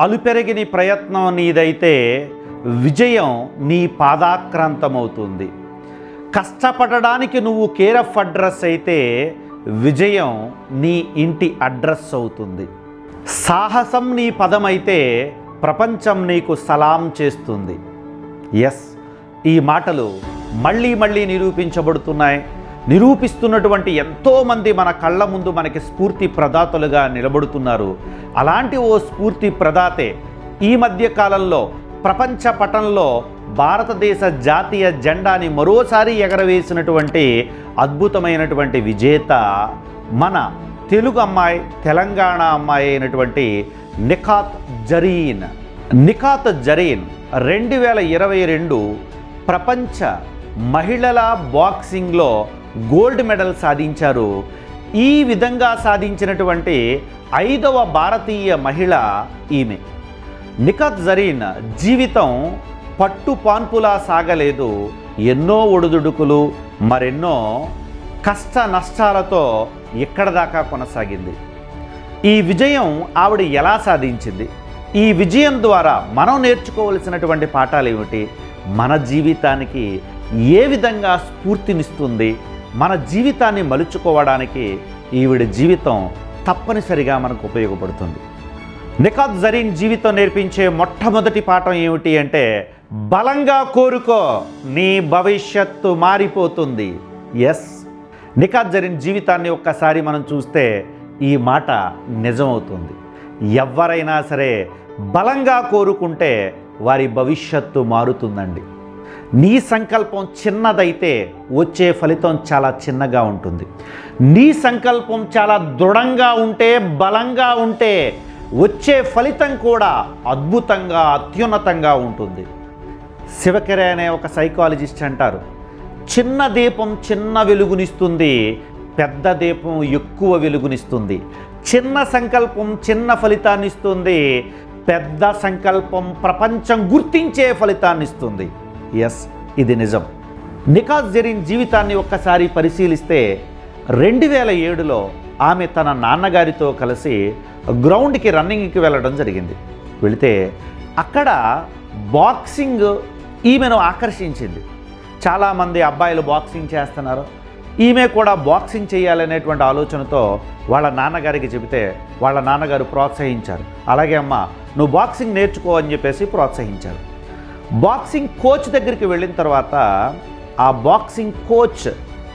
అలుపెరగని ప్రయత్నం నీదైతే విజయం నీ పాదాక్రాంతమవుతుంది. కష్టపడడానికి నువ్వు కేర్ ఆఫ్ అడ్రస్ అయితే విజయం నీ ఇంటి అడ్రస్ అవుతుంది. సాహసం నీ పదమైతే ప్రపంచం నీకు సలాం చేస్తుంది. ఎస్ ఈ మాటలు మళ్ళీ మళ్ళీ నిరూపించబడుతున్నాయి. నిరూపిస్తున్నటువంటి ఎంతోమంది మన కళ్ళ ముందు మనకి స్ఫూర్తి ప్రదాతలుగా నిలబడుతున్నారు. అలాంటి ఓ స్ఫూర్తి ప్రదాతే ఈ మధ్య కాలంలో ప్రపంచ పటంలో భారతదేశ జాతీయ జెండాని మరోసారి ఎగరవేసినటువంటి అద్భుతమైనటువంటి విజేత మన తెలుగు అమ్మాయి తెలంగాణ అమ్మాయి అయినటువంటి నిఖాత్ జరీన్. నిఖాత్ జరీన్ రెండు వేల ఇరవై రెండు ప్రపంచ మహిళల బాక్సింగ్లో గోల్డ్ మెడల్ సాధించారు. ఈ విధంగా సాధించినటువంటి ఐదవ భారతీయ మహిళ ఈమె. నిఖత్ జరీన్ జీవితం పట్టు పాన్పులా సాగలేదు. ఎన్నో ఒడుదుడుకులు మరెన్నో కష్ట నష్టాలతో ఇక్కడ దాకా కొనసాగింది. ఈ విజయం ఆవిడ ఎలా సాధించింది? ఈ విజయం ద్వారా మనం నేర్చుకోవలసినటువంటి పాఠాలు ఏమిటి మన జీవితానికి ఏ విధంగా స్ఫూర్తినిస్తుంది? మన జీవితాన్ని మలుచుకోవడానికి ఈవిడ జీవితం తప్పనిసరిగా మనకు ఉపయోగపడుతుంది. నికాత్ జరీన్ జీవితం నేర్పించే మొట్టమొదటి పాఠం ఏమిటి అంటే బలంగా కోరుకో నీ భవిష్యత్తు మారిపోతుంది. ఎస్ నికాత్ జరీన్ జీవితాన్ని ఒక్కసారి మనం చూస్తే ఈ మాట నిజమవుతుంది. ఎవరైనా సరే బలంగా కోరుకుంటే వారి భవిష్యత్తు మారుతుందండి. నీ సంకల్పం చిన్నదైతే వచ్చే ఫలితం చాలా చిన్నగా ఉంటుంది. నీ సంకల్పం చాలా దృఢంగా ఉంటే బలంగా ఉంటే వచ్చే ఫలితం కూడా అద్భుతంగా అత్యున్నతంగా ఉంటుంది. శివకెర అనే ఒక సైకాలజిస్ట్ అంటారు. చిన్న దీపం చిన్న వెలుగునిస్తుంది పెద్ద దీపం ఎక్కువ వెలుగునిస్తుంది. చిన్న సంకల్పం చిన్న ఫలితాన్ని ఇస్తుంది పెద్ద సంకల్పం ప్రపంచం గుర్తించే ఫలితాన్ని ఇస్తుంది ఎస్ ఇది నిజం. నికాస్ జరీన్ జీవితాన్ని ఒక్కసారి పరిశీలిస్తే రెండు వేల ఏడులో ఆమె తన నాన్నగారితో కలిసి గ్రౌండ్కి రన్నింగ్కి వెళ్ళడం జరిగింది. వెళితే అక్కడ బాక్సింగ్ ఈమెను ఆకర్షించింది. చాలామంది అబ్బాయిలు బాక్సింగ్ చేస్తున్నారు. ఈమె కూడా బాక్సింగ్ చేయాలనేటువంటి ఆలోచనతో వాళ్ళ నాన్నగారికి చెబితే వాళ్ళ నాన్నగారు ప్రోత్సహించారు. అలాగే అమ్మ నువ్వు బాక్సింగ్ నేర్చుకో అని చెప్పేసి ప్రోత్సహించారు. బాక్సింగ్ కోచ్ దగ్గరికి వెళ్ళిన తర్వాత ఆ బాక్సింగ్ కోచ్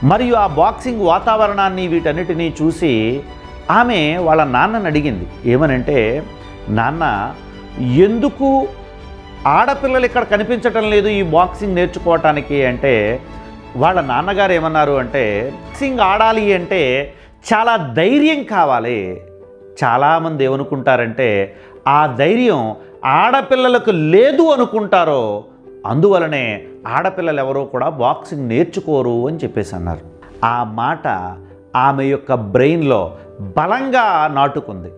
మరియు ఆ బాక్సింగ్ వాతావరణాన్ని వీటన్నిటినీ చూసి ఆమె వాళ్ళ నాన్నని అడిగింది. ఏమనంటే నాన్న ఎందుకు ఆడపిల్లలు ఇక్కడ కనిపించటం లేదు ఈ బాక్సింగ్ నేర్చుకోవటానికి? అంటే వాళ్ళ నాన్నగారు ఏమన్నారు అంటే బాక్సింగ్ ఆడాలి అంటే చాలా ధైర్యం కావాలి. చాలామంది ఏమనుకుంటారంటే ఆ ధైర్యం ఆడపిల్లలకు లేదు అనుకుంటారో అందువలనే ఆడపిల్లలు ఎవరో కూడా బాక్సింగ్ నేర్చుకోరు అని చెప్పేసి అన్నారు. ఆ మాట ఆమె యొక్క బ్రెయిన్లో బలంగా నాటుకుంది.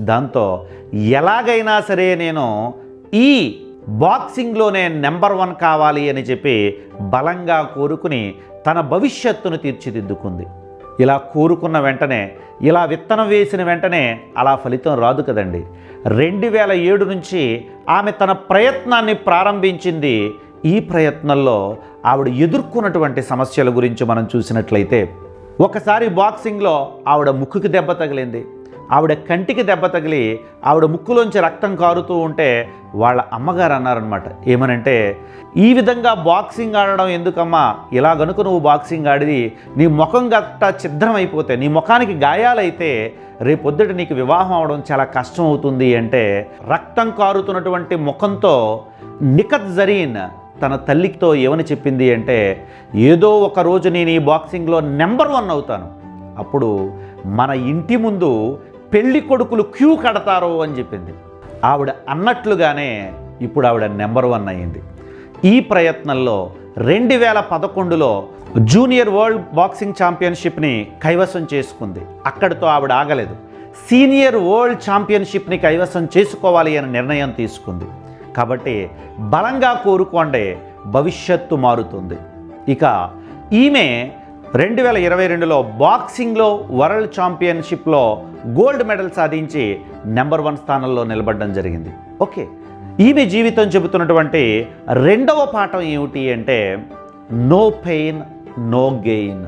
దాంతో ఎలాగైనా సరే నేను ఈ బాక్సింగ్లోనే నెంబర్ వన్ కావాలి అని చెప్పి బలంగా కోరుకుని తన భవిష్యత్తును తీర్చిదిద్దుకుంది. ఇలా కోరుకున్న వెంటనే ఇలా విత్తనం వేసిన వెంటనే అలా ఫలితం రాదు కదండి. రెండు వేల ఏడు నుంచి ఆమె తన ప్రయత్నాన్ని ప్రారంభించింది. ఈ ప్రయత్నంలో ఆవిడ ఎదుర్కొన్నటువంటి సమస్యల గురించి మనం చూసినట్లయితే ఒకసారి బాక్సింగ్లో ఆవిడ ముక్కుకి దెబ్బ తగిలింది. ఆవిడ కంటికి దెబ్బ తగిలి ఆవిడ ముక్కులోంచి రక్తం కారుతూ ఉంటే వాళ్ళ అమ్మగారు అన్నారనమాట ఏమనంటే ఈ విధంగా బాక్సింగ్ ఆడడం ఎందుకమ్మా? ఇలా గనుక నువ్వు బాక్సింగ్ ఆడిది నీ ముఖం గట్ట ఛిద్రం అయిపోతే నీ ముఖానికి గాయాలైతే రేపొద్దుట నీకు వివాహం అవడం చాలా కష్టం అవుతుంది అంటే రక్తం కారుతున్నటువంటి ముఖంతో నిఖత్ జరీన్ తన తల్లితో ఏమని చెప్పింది అంటే ఏదో ఒక రోజు నేను ఈ బాక్సింగ్లో నెంబర్ వన్ అవుతాను. అప్పుడు మన ఇంటి ముందు పెళ్ళి కొడుకులు క్యూ కడతారు అని చెప్పింది. ఆవిడ అన్నట్లుగానే ఇప్పుడు ఆవిడ నెంబర్ వన్ అయ్యింది. ఈ ప్రయత్నంలో రెండు వేల పదకొండులో జూనియర్ వరల్డ్ బాక్సింగ్ ఛాంపియన్షిప్ని కైవసం చేసుకుంది. అక్కడితో ఆవిడ ఆగలేదు. సీనియర్ వరల్డ్ ఛాంపియన్షిప్ని కైవసం చేసుకోవాలి అని నిర్ణయం తీసుకుంది. కాబట్టి బలంగా కోరుకోండే భవిష్యత్తు మారుతుంది. ఇక ఈమె రెండు వేల ఇరవై రెండులో బాక్సింగ్లో వరల్డ్ ఛాంపియన్షిప్లో గోల్డ్ మెడల్ సాధించి నెంబర్ వన్ స్థానంలో నిలబడడం జరిగింది. ఓకే. ఈమె జీవితం చెబుతున్నటువంటి రెండవ పాఠం ఏమిటి అంటే నో పెయిన్ నో గెయిన్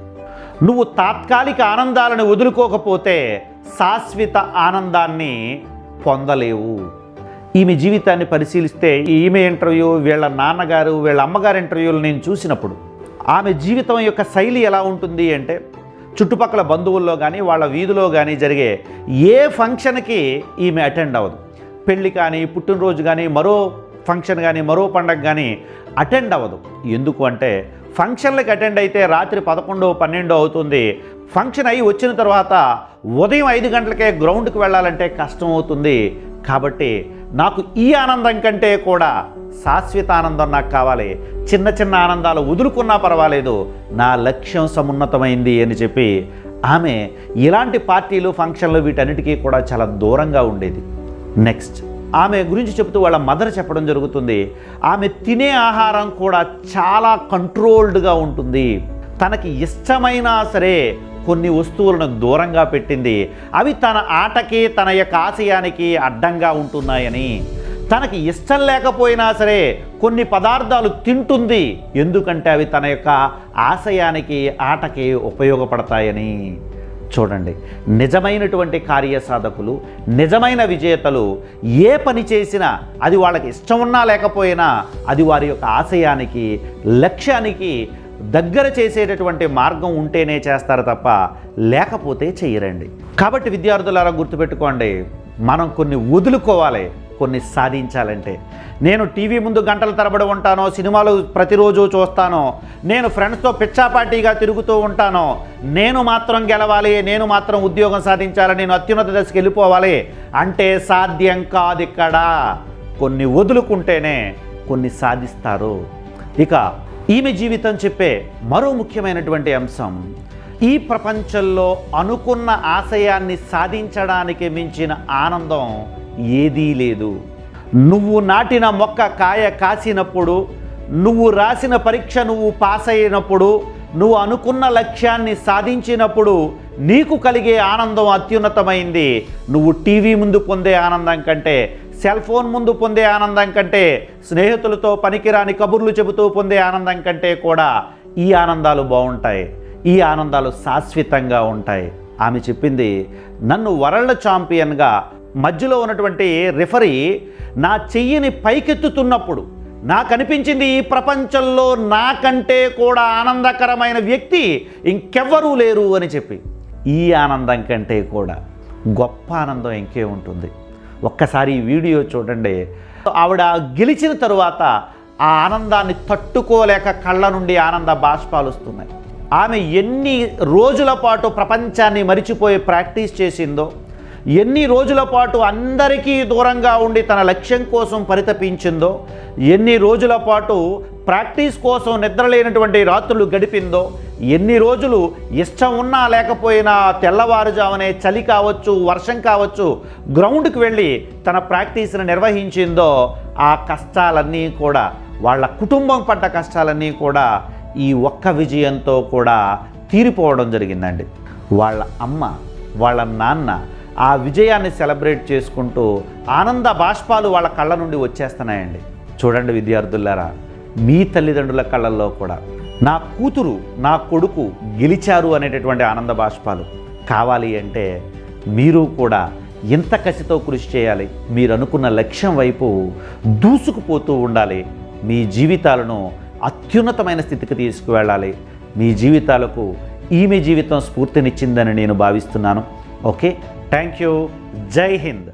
నువ్వు తాత్కాలిక ఆనందాలను వదులుకోకపోతే శాశ్వత ఆనందాన్ని పొందలేవు. ఈమె జీవితాన్ని పరిశీలిస్తే ఈమె ఇంటర్వ్యూ వీళ్ళ నాన్నగారు వీళ్ళ అమ్మగారి ఇంటర్వ్యూలు నేను చూసినప్పుడు ఆమె జీవితం యొక్క శైలి ఎలా ఉంటుంది అంటే చుట్టుపక్కల బంధువుల్లో కానీ వాళ్ళ వీధిలో కానీ జరిగే ఏ ఫంక్షన్కి ఈమె అటెండ్ అవ్వదు. పెళ్ళి కానీ పుట్టినరోజు కానీ మరో ఫంక్షన్ కానీ మరో పండగ కానీ అటెండ్ అవ్వదు. ఎందుకు అంటే ఫంక్షన్లకు అటెండ్ అయితే రాత్రి పదకొండో పన్నెండో అవుతుంది. ఫంక్షన్ అయి వచ్చిన తర్వాత ఉదయం ఐదు గంటలకే గ్రౌండ్కి వెళ్ళాలంటే కష్టం అవుతుంది. కాబట్టి నాకు ఈ ఆనందం కంటే కూడా శాశ్వత ఆనందం నాకు కావాలి. చిన్న చిన్న ఆనందాలు వదులుకున్నా పర్వాలేదు. నా లక్ష్యం సమున్నతమైంది అని చెప్పి ఆమె ఇలాంటి పార్టీలు ఫంక్షన్లు వీటన్నిటికీ కూడా చాలా దూరంగా ఉండేది. నెక్స్ట్ ఆమె గురించి చెబుతూ వాళ్ళ మదర్ చెప్పడం జరుగుతుంది. ఆమె తినే ఆహారం కూడా చాలా కంట్రోల్డ్గా ఉంటుంది. తనకి ఇష్టమైనా సరే కొన్ని వస్తువులను దూరంగా పెట్టింది. అవి తన ఆటకి తన యొక్క ఆశయానికి అడ్డంగా ఉంటున్నాయని. తనకి ఇష్టం లేకపోయినా సరే కొన్ని పదార్థాలు తింటుంది. ఎందుకంటే అవి తన యొక్క ఆశయానికి ఆటకి ఉపయోగపడతాయని. చూడండి నిజమైనటువంటి కార్యసాధకులు నిజమైన విజేతలు ఏ పని చేసినా అది వాళ్ళకి ఇష్టం ఉన్నా లేకపోయినా అది వారి యొక్క ఆశయానికి లక్ష్యానికి దగ్గర చేసేటటువంటి మార్గం ఉంటేనే చేస్తారు తప్ప లేకపోతే చేయరండి. కాబట్టి విద్యార్థులారా గుర్తుపెట్టుకోండి మనం కొన్ని వదులుకోవాలి కొన్ని సాధించాలంటే. నేను టీవీ ముందు గంటల తరబడి ఉంటానో సినిమాలు ప్రతిరోజు చూస్తానో నేను ఫ్రెండ్స్తో పిచ్చాపార్టీగా తిరుగుతూ ఉంటానో నేను మాత్రం గెలవాలి నేను మాత్రం ఉద్యోగం సాధించాలి నేను అత్యున్నత దశకి వెళ్ళిపోవాలి అంటే సాధ్యం కాదు ఇక్కడ. కొన్ని వదులుకుంటేనే కొన్ని సాధిస్తారు. ఇక ఈమె జీవితం చెప్పే మరో ముఖ్యమైనటువంటి అంశం ఈ ప్రపంచంలో అనుకున్న ఆశయాన్ని సాధించడానికి మించిన ఆనందం ఏదీ లేదు. నువ్వు నాటిన మొక్క కాయ కాసినప్పుడు నువ్వు రాసిన పరీక్ష నువ్వు పాస్ అయినప్పుడు నువ్వు అనుకున్న లక్ష్యాన్ని సాధించినప్పుడు నీకు కలిగే ఆనందం అత్యున్నతమైంది. నువ్వు టీవీ ముందు పొందే ఆనందం కంటే సెల్ ఫోన్ ముందు పొందే ఆనందం కంటే స్నేహితులతో పనికిరాని కబుర్లు చెబుతూ పొందే ఆనందం కంటే కూడా ఈ ఆనందాలు బాగుంటాయి ఈ ఆనందాలు శాశ్వతంగా ఉంటాయి. ఆమె చెప్పింది నన్ను వరల్డ్ ఛాంపియన్గా మధ్యలో ఉన్నటువంటి రిఫరీ నా చెయ్యిని పైకెత్తుతున్నప్పుడు నాకు అనిపించింది ఈ ప్రపంచంలో నాకంటే కూడా ఆనందకరమైన వ్యక్తి ఇంకెవ్వరూ లేరు అని చెప్పి. ఈ ఆనందం కంటే కూడా గొప్ప ఆనందం ఇంకే ఉంటుంది. ఒక్కసారి ఈ వీడియో చూడండి. ఆవిడ గెలిచిన తరువాత ఆ ఆనందాన్ని తట్టుకోలేక కళ్ళ నుండి ఆనంద బాష్పాలు వస్తున్నాయి. ఆమె ఎన్ని రోజుల పాటు ప్రపంచాన్ని మరిచిపోయి ప్రాక్టీస్ చేసిందో ఎన్ని రోజుల పాటు అందరికీ దూరంగా ఉండి తన లక్ష్యం కోసం పరితపించిందో ఎన్ని రోజుల పాటు ప్రాక్టీస్ కోసం నిద్రలేనటువంటి రాత్రులు గడిపిందో ఎన్ని రోజులు ఇష్టం ఉన్నా లేకపోయినా తెల్లవారుజామునే చలి కావచ్చు వర్షం కావచ్చు గ్రౌండ్కి వెళ్ళి తన ప్రాక్టీస్ని నిర్వహించిందో ఆ కష్టాలన్నీ కూడా వాళ్ళ కుటుంబం పడ్డ కష్టాలన్నీ కూడా ఈ ఒక్క విజయంతో కూడా తీరిపోవడం జరిగిందండి. వాళ్ళ అమ్మ వాళ్ళ నాన్న ఆ విజయాన్ని సెలబ్రేట్ చేసుకుంటూ ఆనంద బాష్పాలు వాళ్ళ కళ్ళ నుండి వచ్చేస్తున్నాయండి. చూడండి విద్యార్థులారా మీ తల్లిదండ్రుల కళ్ళల్లో కూడా. నా కూతురు నా కొడుకు గెలిచారు అనేటటువంటి ఆనంద బాష్పాలు. కావాలి అంటే మీరు కూడా ఎంత కసితో కృషి చేయాలి. మీరు అనుకున్న లక్ష్యం వైపు దూసుకుపోతూ ఉండాలి. మీ జీవితాలను అత్యున్నతమైన స్థితికి తీసుకువెళ్ళాలి. మీ జీవితాలకు ఈమె జీవితం స్ఫూర్తినిచ్చిందని నేను భావిస్తున్నాను. ఓకే? Thank you. జై హింద్.